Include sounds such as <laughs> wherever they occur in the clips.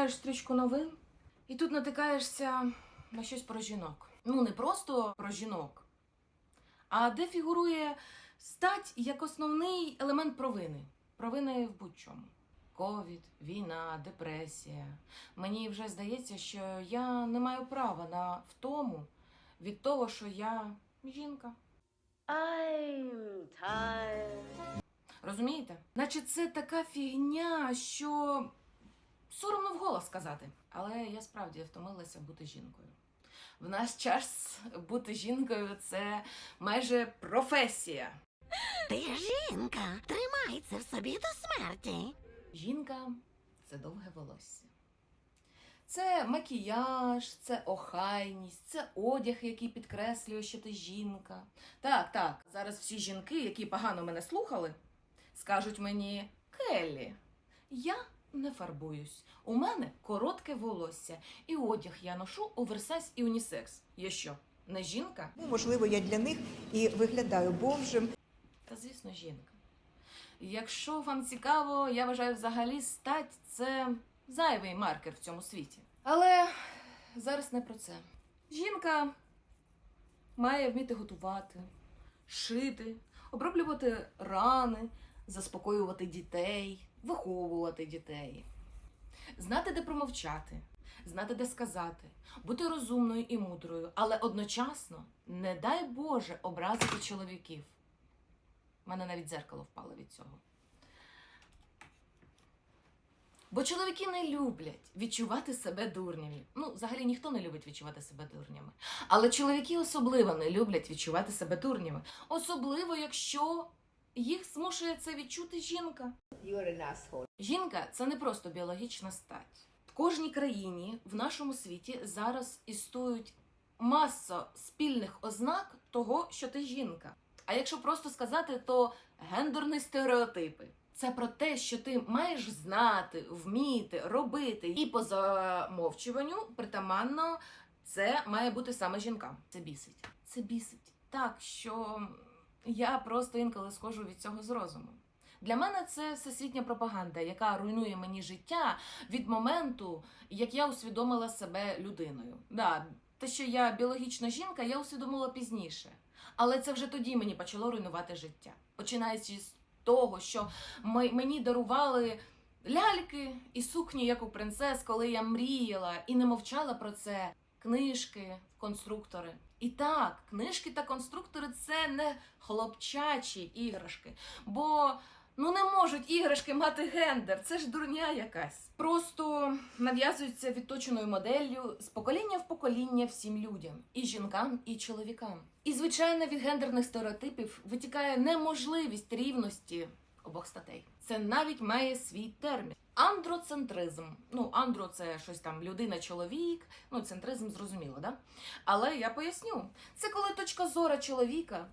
Гортаєш стрічку новин, і тут натикаєшся на щось про жінок. Ну, не просто про жінок, а де фігурує стать як основний елемент провини. Провини в будь-чому. Ковід, війна, депресія. Мені вже здається, що я не маю права на втому від того, що я жінка. I'm tired. Розумієте? Наче це така фігня, що соромно вголос сказати. Але я справді втомилася бути жінкою. В наш час бути жінкою це майже професія. Ти жінка, тримай це в собі до смерті. Жінка це довге волосся. Це макіяж, це охайність, це одяг, який підкреслює, що ти жінка. Так, так, зараз всі жінки, які погано мене слухали, скажуть мені Келлі, я не фарбуюсь. У мене коротке волосся, і одяг я ношу оверсайз і унісекс. Я що, не жінка? Ну, можливо, я для них і виглядаю бомжем. Та звісно, жінка. Якщо вам цікаво, я вважаю, взагалі стать це зайвий маркер в цьому світі. Але зараз не про це. Жінка має вміти готувати, шити, оброблювати рани, заспокоювати дітей, виховувати дітей, знати, де промовчати, знати, де сказати, бути розумною і мудрою, але одночасно, не дай Боже, образити чоловіків. У мене навіть дзеркало впало від цього. Бо чоловіки не люблять відчувати себе дурнями. Ну, взагалі ніхто не любить відчувати себе дурнями. Але чоловіки особливо не люблять відчувати себе дурнями. Особливо, якщо їх змушує це відчути жінка. Жінка це не просто біологічна стать. В кожній країні в нашому світі зараз існують маса спільних ознак того, що ти жінка. А якщо просто сказати, то гендерні стереотипи. Це про те, що ти маєш знати, вміти, робити. І по замовчуванню притаманно це має бути саме жінкам. Це бісить. Це бісить. Так, що я просто інколи схожу від цього з розуму. Для мене це всесвітня пропаганда, яка руйнує мені життя від моменту, як я усвідомила себе людиною. Да, те, що я біологічна жінка, я усвідомила пізніше. Але це вже тоді мені почало руйнувати життя. Починаючи з того, що ми, мені дарували ляльки і сукні, як у принцес, коли я мріяла і не мовчала про це. Книжки, конструктори. І так, книжки та конструктори це не хлопчачі іграшки. Бо ну не можуть іграшки мати гендер, це ж дурня якась. Просто нав'язуються відточеною моделлю з покоління в покоління всім людям, і жінкам, і чоловікам. І звичайно, від гендерних стереотипів витікає неможливість рівності обох статей. Це навіть має свій термін. Андроцентризм. Ну, андро це щось там людина-чоловік. Ну, центризм зрозуміло, да? Але я поясню: це коли точка зора чоловіка,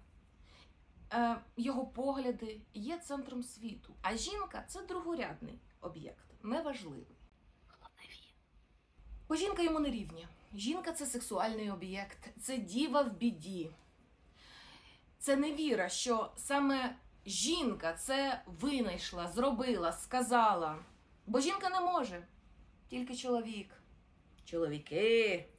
е, його погляди є центром світу. А жінка це другорядний об'єкт, неважливий. Бо жінка йому не рівня. Жінка це сексуальний об'єкт, це діва в біді. Це невіра, що саме жінка це винайшла, зробила, сказала. Бо жінка не може, тільки чоловік. Чоловіки.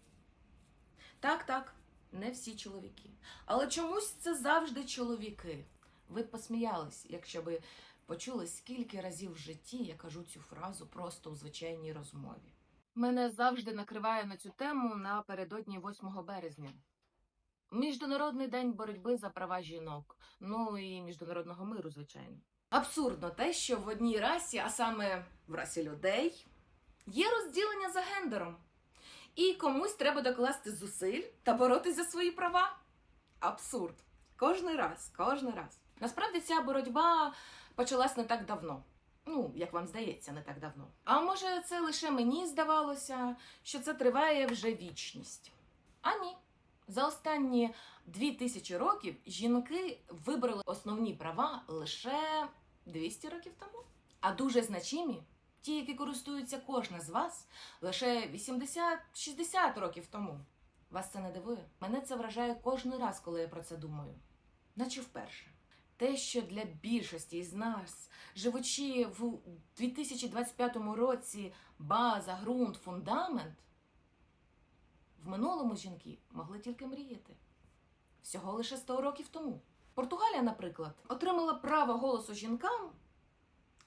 Так, так, не всі чоловіки. Але чомусь це завжди чоловіки. Ви б посміялись, якщо би почули, скільки разів в житті я кажу цю фразу просто у звичайній розмові. Мене завжди накриває на цю тему напередодні 8 березня. Міжнародний день боротьби за права жінок, ну і міжнародного миру, звичайно. Абсурдно те, що в одній расі, а саме в расі людей, є розділення за гендером. І комусь треба докласти зусиль та боротися за свої права. Абсурд. Кожний раз, кожний раз. Насправді ця боротьба почалась не так давно. Ну, як вам здається, не так давно. А може, це лише мені здавалося, що це триває вже вічність. А ні. За останні дві тисячі років жінки вибрали основні права лише 200 років тому. А дуже значимі, ті, які користуються кожна з вас, лише 80-60 років тому. Вас це не дивує? Мене це вражає кожен раз, коли я про це думаю. Наче вперше. те, що для більшості з нас, живучи в 2025 році, база, ґрунт, фундамент, в минулому жінки могли тільки мріяти. Всього лише 100 років тому. Португалія, наприклад, отримала право голосу жінкам,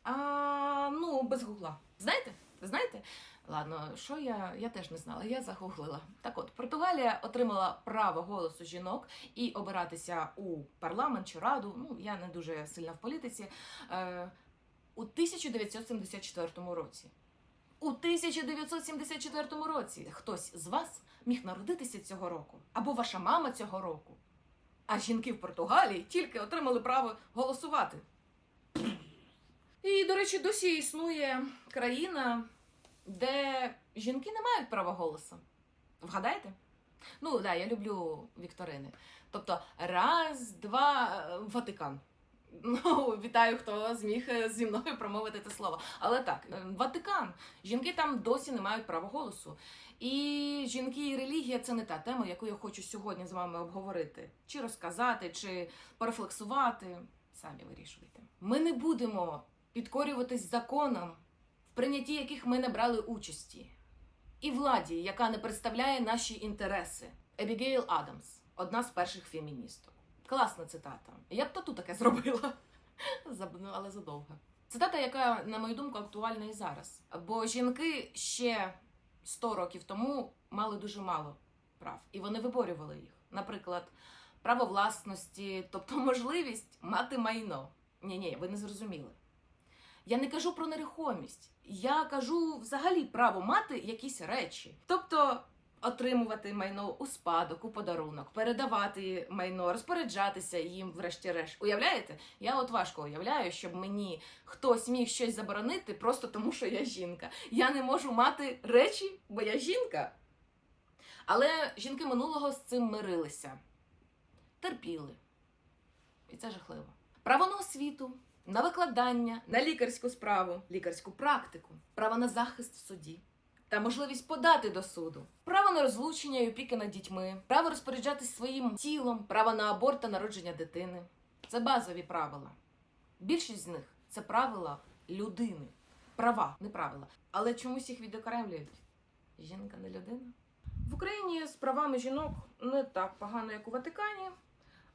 а, ну, без гугла. Знаєте? Знаєте? Ладно, що я, я теж не знала, я загуглила. Так от, Португалія отримала право голосу жінок і обиратися у парламент чи раду. Ну, я не дуже сильна в політиці. Е, у 1974 році. У 1974 році хтось з вас міг народитися цього року, або ваша мама цього року. А жінки в Португалії тільки отримали право голосувати. І, до речі, досі існує країна, де жінки не мають права голосу. Вгадаєте? Ну, да, я люблю вікторини. Тобто, раз, два, е, Ватикан. Ну, <laughs> вітаю, хто зміг е, зі мною промовити це слово. Але так, е, Ватикан. Жінки там досі не мають права голосу. І жінки і релігія це не та тема, яку я хочу сьогодні з вами обговорити. Чи розказати, чи порефлексувати. Самі вирішуйте. Ми не будемо підкорюватись законам, в прийнятті яких ми не брали участі, і владі, яка не представляє наші інтереси. Ебігейл Адамс, одна з перших феміністок. Класна цитата. Я б тату таке <laughs> зробила, ну, але задовго. Цитата, яка, на мою думку, актуальна і зараз. Бо жінки ще 100 років тому мали дуже мало прав, і вони виборювали їх. Наприклад, право власності, тобто можливість мати майно. Ні, ні, ви не зрозуміли. Я не кажу про нерухомість. Я кажу взагалі право мати якісь речі. Тобто отримувати майно у спадок, у подарунок, передавати майно, розпоряджатися їм, врешті-решт. Уявляєте? Я от важко уявляю, щоб мені хтось міг щось заборонити просто тому, що я жінка. Я не можу мати речі, бо я жінка. Але жінки минулого з цим мирилися, терпіли. І це жахливо. Право на освіту, на викладання, на лікарську справу, лікарську практику, право на захист в суді та можливість подати до суду, право на розлучення і опіки над дітьми, право розпоряджатись своїм тілом, право на аборт та народження дитини. Це базові правила. Більшість з них це правила людини. Права, не правила. Але чомусь їх відокремлюють. Жінка не людина. В Україні з правами жінок не так погано, як у Ватикані,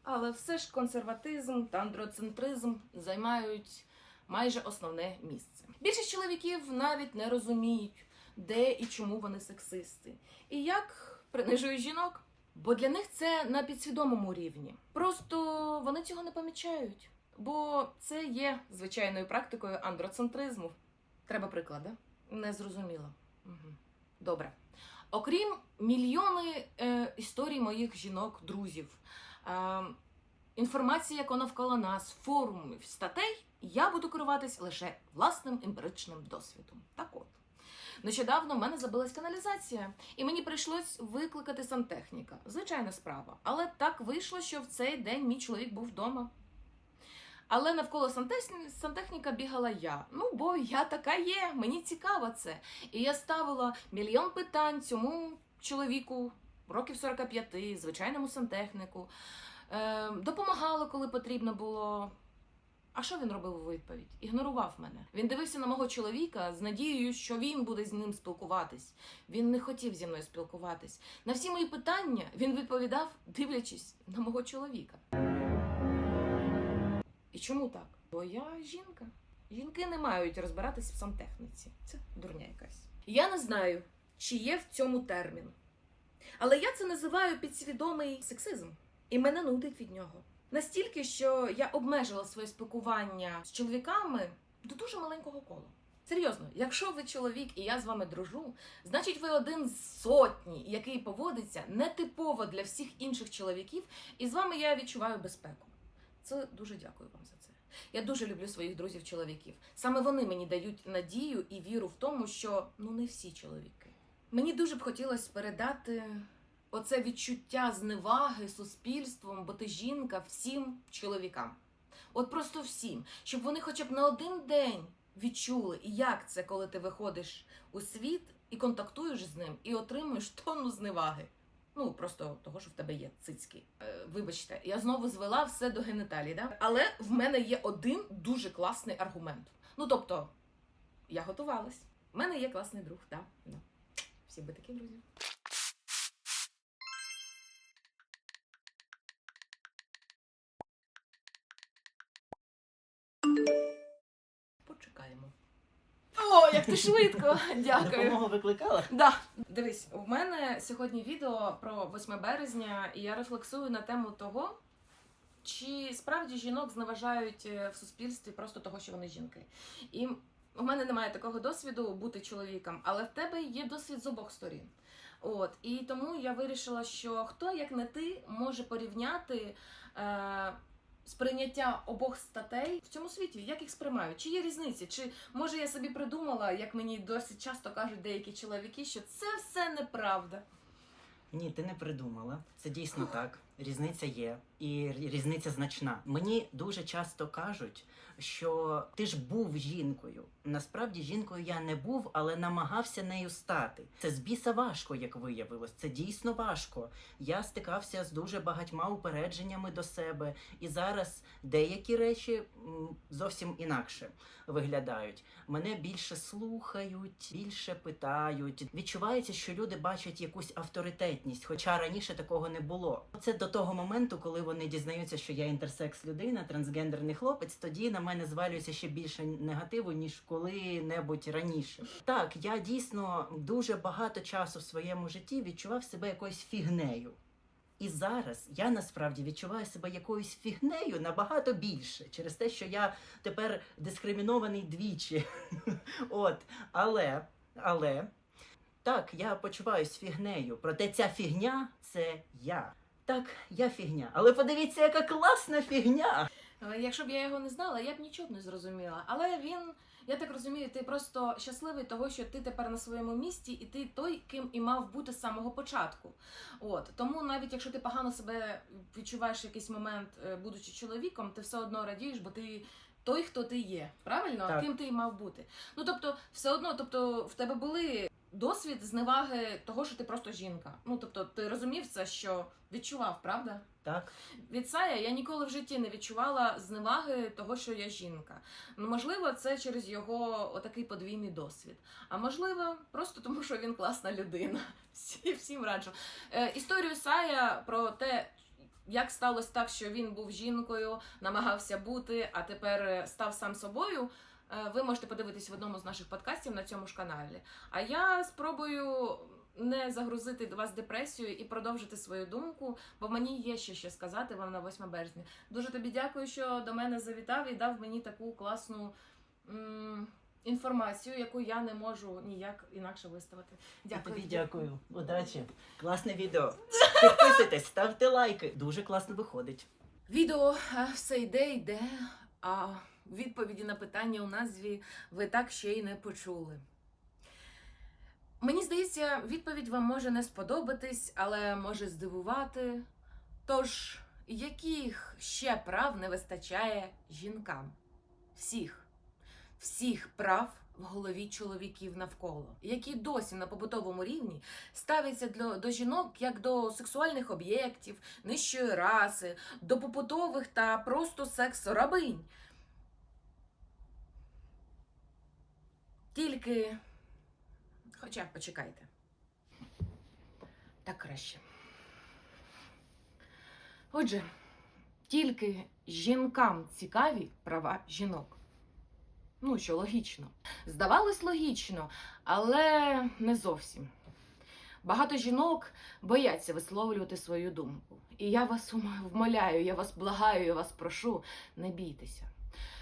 але все ж консерватизм та андроцентризм займають майже основне місце. Більшість чоловіків навіть не розуміють, де і чому вони сексисти, і як принижують жінок. Бо для них це на підсвідомому рівні. Просто вони цього не помічають, бо це є звичайною практикою андроцентризму. Треба приклади? Не зрозуміло. Угу. Добре. Окрім мільйони е, історій моїх жінок, друзів, е, інформації, яка навколо нас, форумів, статей, я буду керуватись лише власним емпіричним досвідом. Так от. Нещодавно в мене забилась каналізація, і мені прийшлось викликати сантехніка. Звичайна справа. Але так вийшло, що в цей день мій чоловік був вдома. Але навколо сантехніка бігала я. Ну, бо я така є, мені цікаво це. І я ставила мільйон питань цьому чоловіку, років 45, звичайному сантехніку. Е, допомагала, коли потрібно було. А що він робив у відповідь? Ігнорував мене. Він дивився на мого чоловіка з надією, що він буде з ним спілкуватись. Він не хотів зі мною спілкуватись. На всі мої питання він відповідав, дивлячись на мого чоловіка. І чому так? Бо я жінка. Жінки не мають розбиратись в сантехніці. Це дурня якась. Я не знаю, чи є в цьому термін. Але я це називаю підсвідомий сексизм, і мене нудить від нього. Настільки, що я обмежила своє спілкування з чоловіками до дуже маленького кола. Серйозно, якщо ви чоловік і я з вами дружу, значить ви один з сотні, який поводиться нетипово для всіх інших чоловіків, і з вами я відчуваю безпеку. Це дуже дякую вам за це. Я дуже люблю своїх друзів-чоловіків. Саме вони мені дають надію і віру в тому, що ну не всі чоловіки. Мені дуже б хотілося передати оце відчуття зневаги суспільством, бо ти жінка всім чоловікам. От просто всім, щоб вони хоча б на один день відчули, як це, коли ти виходиш у світ і контактуєш з ним, і отримуєш тонну зневаги. Ну, просто того, що в тебе є цицьки. Е, вибачте, я знову звела все до геніталій, да? Але в мене є один дуже класний аргумент. Ну, тобто, я готувалась. У мене є класний друг, да. да. Всі би такі друзі. Почекаємо. О, як ти швидко! <laughs> Дякую. Допомогу викликала? Да. Дивись, у мене сьогодні відео про 8 березня, і я рефлексую на тему того, чи справді жінок зневажають е, в суспільстві просто того, що вони жінки. І у мене немає такого досвіду бути чоловіком, але в тебе є досвід з обох сторін. От і тому я вирішила, що хто як не ти може порівняти е, сприйняття обох статей в цьому світі, як їх сприймають, чи є різниці, чи може я собі придумала, як мені досить часто кажуть деякі чоловіки, що це все неправда. Ні, ти не придумала. Це дійсно так. Різниця є, і різниця значна. Мені дуже часто кажуть, що ти ж був жінкою. Насправді жінкою я не був, але намагався нею стати. Це з біса важко, як виявилось. Це дійсно важко. Я стикався з дуже багатьма упередженнями до себе, і зараз деякі речі зовсім інакше виглядають. Мене більше слухають, більше питають. Відчувається, що люди бачать якусь авторитетність, хоча раніше такого не було. Це до того моменту, коли вони дізнаються, що я інтерсекс людина, трансгендерний хлопець, тоді на мене звалюється ще більше негативу, ніж коли-небудь раніше. Так, я дійсно дуже багато часу в своєму житті відчував себе якоюсь фігнею. І зараз я насправді відчуваю себе якоюсь фігнею набагато більше через те, що я тепер дискримінований двічі. <laughs> От, але, але так, я почуваюсь фігнею. Проте ця фігня це я. Так, я фігня. Але подивіться, яка класна фігня. Е, Якщо б я його не знала, я б нічого б не зрозуміла. Але він, я так розумію, ти просто щасливий того, що ти тепер на своєму місці, і ти той, ким і мав бути з самого початку. От тому, навіть якщо ти погано себе відчуваєш в якийсь момент, е, будучи чоловіком, ти все одно радієш, бо ти. Той, хто ти є, правильно? Так. Ким ти і мав бути. Ну тобто, все одно, тобто, в тебе були досвід зневаги того, що ти просто жінка. Ну тобто, ти розумів це, що відчував, правда? Так, Від Сая я ніколи в житті не відчувала зневаги того, що я жінка. Ну, можливо, це через його отакий подвійний досвід. А можливо, просто тому, що він класна людина. <laughs> Всі, всім раджу. Е, історію Сая про те, як сталося так, що він був жінкою, намагався бути, а тепер е, став сам собою. Е, Ви можете подивитись в одному з наших подкастів на цьому ж каналі. А я спробую не загрузити вас депресію і продовжити свою думку, бо мені є ще що сказати вам на 8 березня. Дуже тобі дякую, що до мене завітав і дав мені таку класну інформацію, яку я не можу ніяк інакше виставити. Дякую. тобі дякую. Удачі. Класне відео. Підписуйтесь, ставте лайки. Дуже класно виходить. Відео е, все йде, йде, а відповіді на питання у назві ви так ще й не почули. Мені здається, відповідь вам може не сподобатись, але може здивувати. Тож, яких ще прав не вистачає жінкам? Всіх. Всіх прав в голові чоловіків навколо, які досі на побутовому рівні ставляться для, до жінок як до сексуальних об'єктів, нижчої раси, до побутових та просто секс-рабинь. Тільки. Хоча почекайте. Так краще. Отже, тільки жінкам цікаві права жінок. Ну, що логічно. Здавалось логічно, але не зовсім. Багато жінок бояться висловлювати свою думку. І я вас вмоляю, я вас благаю, я вас прошу, не бійтеся.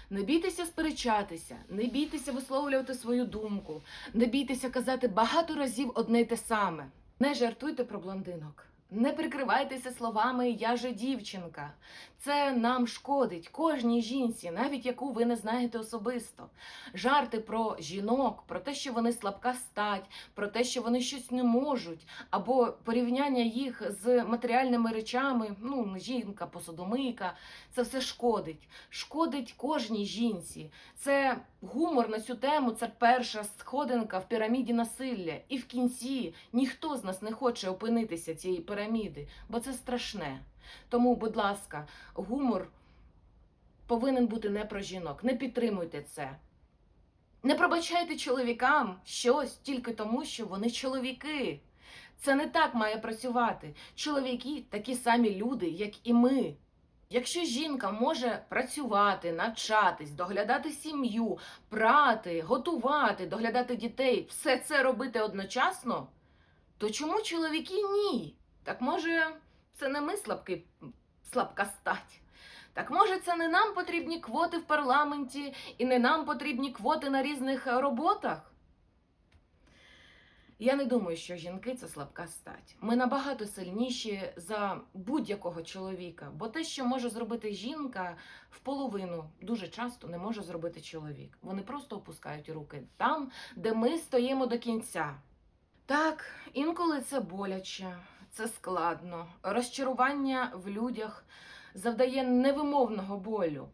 Не бійтеся сперечатися, не бійтеся висловлювати свою думку, не бійтеся казати багато разів одне й те саме. Не жартуйте про блондинок. Не прикривайтеся словами Я же дівчинка. Це нам шкодить кожній жінці, навіть яку ви не знаєте особисто. Жарти про жінок, про те, що вони слабка стать, про те, що вони щось не можуть, або порівняння їх з матеріальними речами, ну, жінка, посудомийка, це все шкодить. Шкодить кожній жінці. Це гумор на цю тему, це перша сходинка в піраміді насилля. І в кінці ніхто з нас не хоче опинитися в цій піраміді піраміди, бо це страшне. Тому, будь ласка, гумор повинен бути не про жінок. Не підтримуйте це. Не пробачайте чоловікам щось тільки тому, що вони чоловіки. Це не так має працювати. Чоловіки такі самі люди, як і ми. Якщо жінка може працювати, навчатись, доглядати сім'ю, прати, готувати, доглядати дітей, все це робити одночасно, то чому чоловіки ні? Так може, це не ми слабки, слабка стать? Так може, це не нам потрібні квоти в парламенті і не нам потрібні квоти на різних е, роботах? Я не думаю, що жінки це слабка стать. Ми набагато сильніші за будь-якого чоловіка, бо те, що може зробити жінка, в половину дуже часто не може зробити чоловік. Вони просто опускають руки там, де ми стоїмо до кінця. Так, інколи це боляче, це складно. Розчарування в людях завдає невимовного болю,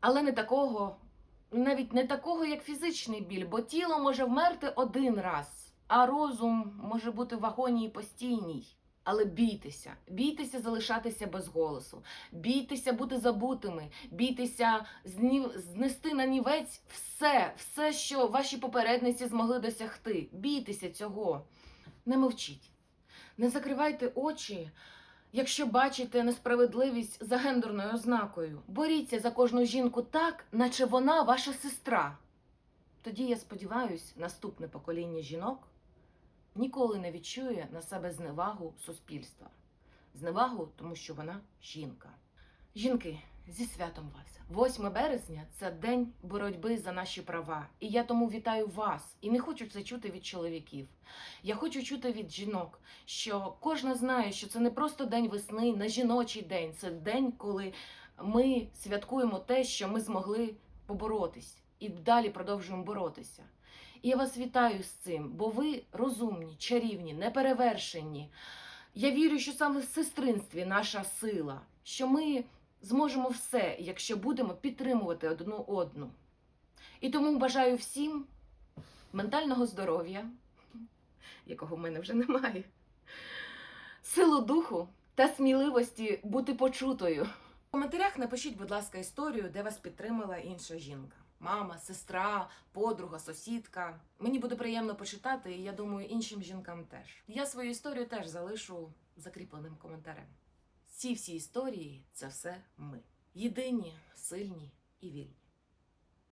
але не такого, навіть не такого, як фізичний біль, бо тіло може вмерти один раз, а розум може бути в агонії постійній. Але бійтеся, бійтеся залишатися без голосу, бійтеся бути забутими, бійтеся знести на нівець все, все, що ваші попередниці змогли досягти. Бійтеся цього. Не мовчіть, не закривайте очі, якщо бачите несправедливість за гендерною ознакою. Боріться за кожну жінку так, наче вона ваша сестра. Тоді, я сподіваюся, наступне покоління жінок ніколи не відчує на себе зневагу суспільства. Зневагу, тому що вона жінка. Жінки, зі святом вас! 8 березня це день боротьби за наші права. І я тому вітаю вас. І не хочу це чути від чоловіків. Я хочу чути від жінок, що кожна знає, що це не просто день весни, не жіночий день. Це день, коли ми святкуємо те, що ми змогли поборотись, і далі продовжуємо боротися. І я вас вітаю з цим, бо ви розумні, чарівні, неперевершені. Я вірю, що саме в сестринстві наша сила, що ми зможемо все, якщо будемо підтримувати одну одну. І тому бажаю всім ментального здоров'я, якого в мене вже немає, силу духу та сміливості бути почутою. В коментарях напишіть, будь ласка, історію, де вас підтримала інша жінка. Мама, сестра, подруга, сусідка. Мені буде приємно почитати, і я думаю, іншим жінкам теж. Я свою історію теж залишу закріпленим коментарем. Ці всі історії це все ми. Єдині, сильні і вільні.